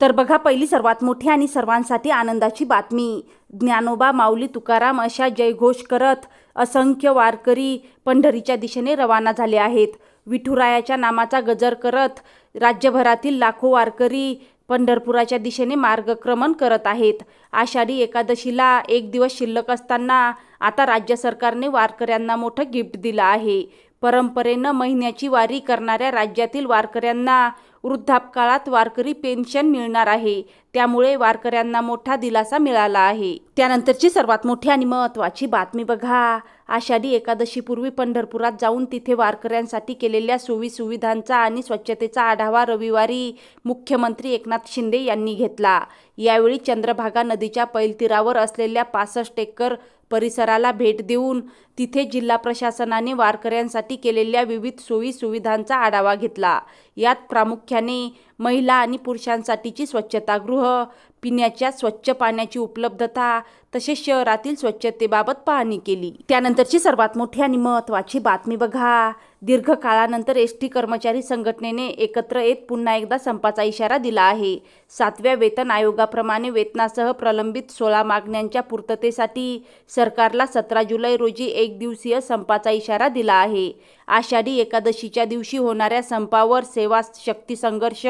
तर बघा पहिली सर्वात मोठी आणि सर्वांसाठी आनंदाची बातमी. ज्ञानोबा माऊली तुकाराम अशा जयघोष करत असंख्य वारकरी पंढरीच्या दिशेने रवाना झाले आहेत. विठुरायाच्या नामाचा गजर करत राज्यभरातील लाखो वारकरी पंढरपुराच्या दिशेने मार्गक्रमण करत आहेत. आषाढी एकादशीला एक दिवस शिल्लक असताना आता राज्य सरकारने वारकऱ्यांना मोठं गिफ्ट दिलं आहे. परंपरेनं महिन्याची वारी करणाऱ्या राज्यातील वारकऱ्यांना वृद्धापकाळात वारकरी पेन्शन मिळणार आहे. त्यामुळे वारकऱ्यांना मोठा दिलासा मिळाला आहे. त्यानंतरची सर्वात मोठी आणि महत्त्वाची बातमी बघा. आषाढी एकादशीपूर्वी पंढरपुरात जाऊन तिथे वारकऱ्यांसाठी केलेल्या सोयी सुविधांचा आणि स्वच्छतेचा आढावा रविवारी मुख्यमंत्री एकनाथ शिंदे यांनी घेतला. यावेळी चंद्रभागा नदीच्या पैलतीरावर असलेल्या पासष्ट एकर परिसराला भेट देऊन तिथे जिल्हा प्रशासनाने वारकऱ्यांसाठी केलेल्या विविध सोयी सुविधांचा आढावा घेतला. यात प्रामुख्याने महिला आणि पुरुषांसाठीची स्वच्छतागृह पिण्याच्या स्वच्छ पाण्याची उपलब्धता तसेच शहरातील स्वच्छतेबाबत पाहणी केली. त्यानंतरची सर्वात मोठी आणि महत्त्वाची बातमी बघा. दीर्घकाळानंतर एस टी कर्मचारी संघटनेने एकत्र येत पुन्हा एकदा संपाचा इशारा दिला आहे. सातव्या वेतन आयोगाप्रमाणे वेतनासह प्रलंबित सोळा मागण्यांच्या पूर्ततेसाठी सरकारला सतरा जुलै रोजी एक दिवसीय संपाचा इशारा दिला आहे. आषाढी एकादशीच्या दिवशी होणाऱ्या संपावर सेवा शक्ती संघर्ष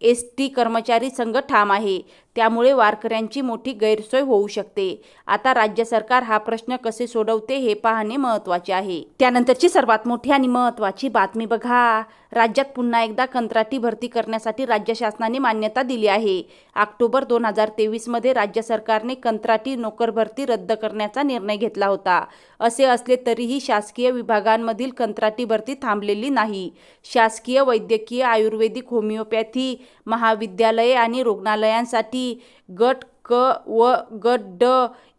एस टी कर्मचारी संघ ठाम आहे. त्यामुळे वारकऱ्यांची मोठी गैरसोय होऊ शकते. आता राज्य सरकार हा प्रश्न कसे सोडवते हे पाहणे महत्त्वाचे आहे. त्यानंतरची सर्वात मोठी आणि महत्त्वाची बातमी बघा. राज्यात पुन्हा एकदा कंत्राटी भरती करण्यासाठी राज्य शासनाने मान्यता दिली आहे. ऑक्टोबर दोन हजार तेवीसमध्ये राज्य सरकारने कंत्राटी नोकर भरती रद्द करण्याचा निर्णय घेतला होता. असे असले तरीही शासकीय विभागांमधील कंत्राटी भरती थांबलेली नाही. शासकीय वैद्यकीय आयुर्वेदिक होमिओपॅथी महाविद्यालये आणि रुग्णालयांसाठी गट क व गट ड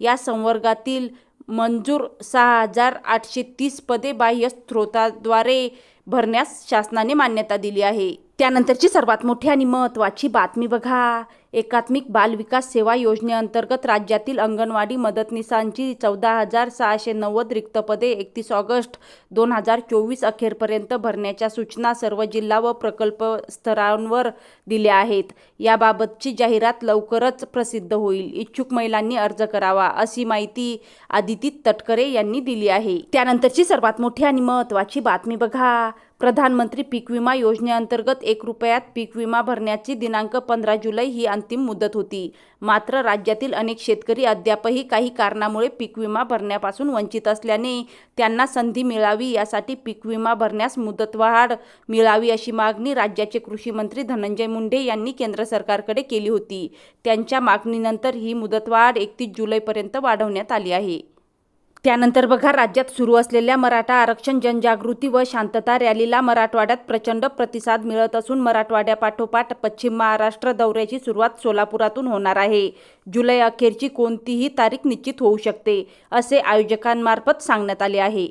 या संवर्गातील मंजूर सहा हजार आठशे तीस पदे बाह्य स्त्रोताद्वारे भरण्यास शासनाने मान्यता दिली आहे. त्यानंतरची सर्वात मोठी आणि महत्त्वाची बातमी बघा. एकात्मिक बाल विकास सेवा योजनेअंतर्गत राज्यातील अंगणवाडी मदतनीसांची चौदा हजार सहाशे नव्वद रिक्त पदे एकतीस ऑगस्ट दोन हजार चोवीस अखेरपर्यंत भरण्याच्या सूचना सर्व जिल्हा व प्रकल्प स्तरांवर दिल्या आहेत. याबाबतची जाहिरात लवकरच प्रसिद्ध होईल. इच्छुक महिलांनी अर्ज करावा अशी माहिती आदिती तटकरे यांनी दिली आहे. त्यानंतरची सर्वात मोठी आणि महत्त्वाची बातमी बघा. प्रधानमंत्री पीक विमा योजनेअंतर्गत एक रुपयात पीक विमा भरण्याची दिनांक पंधरा जुलै ही अंतिम मुदत होती. मात्र राज्यातील अनेक शेतकरी अद्यापही काही कारणामुळे पीक विमा भरण्यापासून वंचित असल्याने त्यांना संधी मिळावी यासाठी पीक विमा भरण्यास मुदतवाढ मिळावी अशी मागणी राज्याचे कृषी मंत्री धनंजय मुंडे यांनी केंद्र सरकारकडे केली होती. त्यांच्या मागणीनंतर ही मुदतवाढ एकतीस जुलैपर्यंत वाढवण्यात आली आहे. त्यानंतर बघा राज्यात सुरू असलेल्या मराठा आरक्षण जनजागृती व शांतता रॅलीला मराठवाड्यात प्रचंड प्रतिसाद मिळत असून मराठवाड्यापाठोपाठ पश्चिम महाराष्ट्र दौऱ्याची सुरुवात सोलापुरातून होणार आहे. जुलै अखेरची कोणतीही तारीख निश्चित होऊ शकते असे आयोजकांमार्फत सांगण्यात आले आहे.